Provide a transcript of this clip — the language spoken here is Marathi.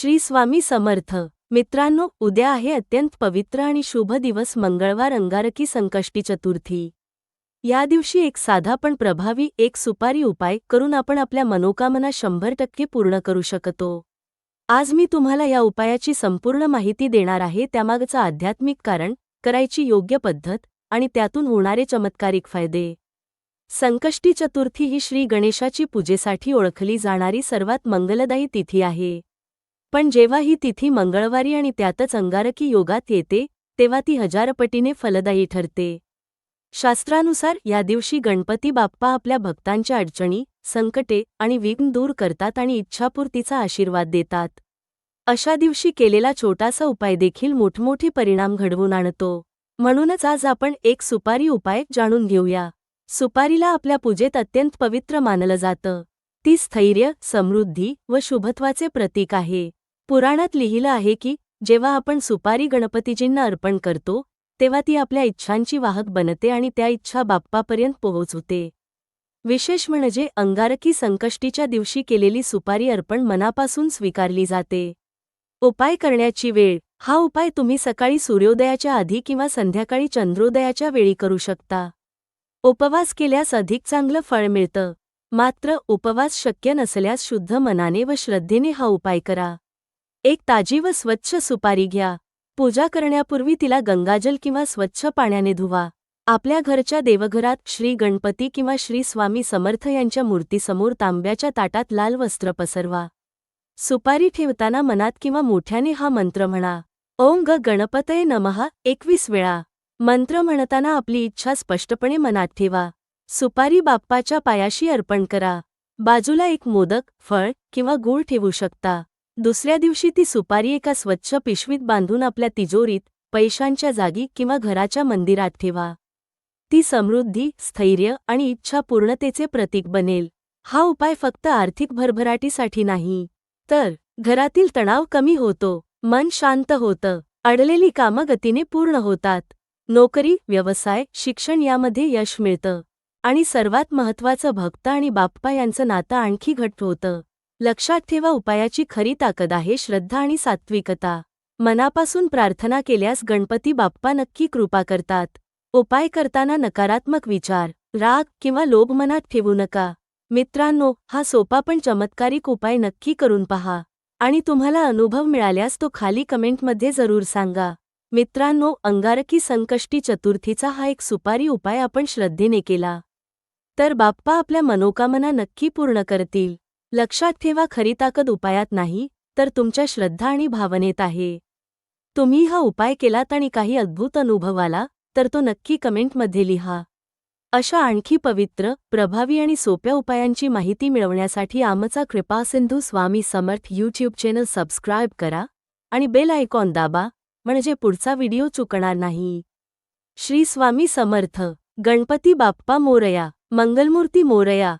श्री स्वामी समर्थ. मित्रांनो उद्या आहे अत्यंत पवित्र आणि शुभ दिवस मंगळवार अंगारकी संकष्टी चतुर्थी. या दिवशी एक साधा पण प्रभावी एक सुपारी उपाय करून आपण आपल्या मनोकामना शंभर टक्के पूर्ण करू शकतो. आज मी तुम्हाला या उपायाची संपूर्ण माहिती देणार आहे त्यामागचं आध्यात्मिक कारण करायची योग्य पद्धत आणि त्यातून होणारे चमत्कारिक फायदे. संकष्टी चतुर्थी ही श्री गणेशाची पूजेसाठी ओळखली जाणारी सर्वात मंगलदायी तिथी आहे. पण जेव्हा ही तिथी मंगळवारी आणि त्यातच अंगारकी योगात येते तेव्हा ती हजारपटीने फलदायी ठरते. शास्त्रानुसार या दिवशी गणपती बाप्पा आपल्या भक्तांच्या अडचणी संकटे आणि विघ्न दूर करतात आणि इच्छापूर्तीचा आशीर्वाद देतात. अशा दिवशी केलेला छोटासा उपाय देखील मोठमोठे परिणाम घडवून आणतो. म्हणूनच आज आपण एक सुपारी उपाय जाणून घेऊया. सुपारीला आपल्या पूजेत अत्यंत पवित्र मानलं जातं. ती स्थैर्य समृद्धी व शुभत्वाचे प्रतीक आहे. पुराणात लिहिलं आहे की जेव्हा आपण सुपारी गणपतीजींना अर्पण करतो तेव्हा ती आपल्या इच्छांची वाहक बनते आणि त्या इच्छा बाप्पापर्यंत पोहोचवते विशेष म्हणजे अंगारकी संकष्टीच्या दिवशी केलेली सुपारी अर्पण मनापासून स्वीकारली जाते. उपाय करण्याची वेळ हा उपाय तुम्ही सकाळी सूर्योदयाच्या आधी किंवा संध्याकाळी चंद्रोदयाच्या वेळी करू शकता. उपवास केल्यास अधिक चांगलं फळ मिळतं. मात्र उपवास शक्य नसल्यास शुद्ध मनाने व श्रद्धेने हा उपाय करा. एक ताजी व स्वच्छ सुपारी घ्या. पूजा करण्यापूर्वी तिला गंगाजल किंवा स्वच्छ पाण्याने धुवा. आपल्या घरच्या देवघरात श्री गणपती किंवा श्री स्वामी समर्थ यांच्या मूर्तीसमोर तांब्याच्या ताटात लाल वस्त्र पसरवा. सुपारी ठेवताना मनात किंवा मोठ्याने हा मंत्र म्हणा. ओम ग गणपतये नमहा एकवीस वेळा. मंत्र म्हणताना आपली इच्छा स्पष्टपणे मनात ठेवा. सुपारी बाप्पाच्या पायाशी अर्पण करा. बाजूला एक मोदक फळ किंवा गूळ ठेवू शकता. दुसऱ्या दिवशी ती सुपारी एका स्वच्छ पिशवीत बांधून आपल्या तिजोरीत पैशांच्या जागी किंवा घराच्या मंदिरात ठेवा. ती समृद्धी स्थैर्य आणि इच्छा पूर्णतेचे प्रतीक बनेल. हा उपाय फक्त आर्थिक भरभराटीसाठी नाही. तर घरातील तणाव कमी होतो मन शांत होतं अडलेली कामं गतीने पूर्ण होतात. नोकरी व्यवसाय शिक्षण यामध्ये यश मिळतं. आणि सर्वात महत्त्वाचं भक्त आणि बाप्पा यांचं नातं आणखी घट्ट होतं. लक्षात ठेवा उपायाची खरी ताकद आहे श्रद्धा आणि सात्विकता. मनापासून प्रार्थना केल्यास गणपती बाप्पा नक्की कृपा करतात. उपाय करताना नकारात्मक विचार राग किंवा लोभ मनात ठेवू नका. मित्रांनो हा सोपा पण चमत्कारिक उपाय नक्की करून पहा. आणि तुम्हाला अनुभव मिळाल्यास तो खाली कमेंटमध्ये जरूर सांगा. मित्रांनो अंगारकी संकष्टी चतुर्थीचा हा एक सुपारी उपाय आपण श्रद्धेने केला. तर बाप्पा आपल्या मनोकामना नक्की पूर्ण करतील. लक्षात ठेवा खरी ताकद उपायात नाही तर तुमच्या श्रद्धा आणि भावनेत आहे. तुम्ही हा उपाय केलात आणि काही अद्भुत अनुभव आला तर तो नक्की कमेंटमध्ये लिहा. अशा आणखी पवित्र प्रभावी आणि सोप्या उपायांची माहिती मिळवण्यासाठी आमचा Krupasindhu Swami Samarth YouTube channel subscribe करा आणि बेल आयकॉन दाबा म्हणजे पुढचा व्हिडिओ चुकणार नाही. श्री स्वामी समर्थ गणपती बाप्पा मोरया मंगलमूर्ती मोरया.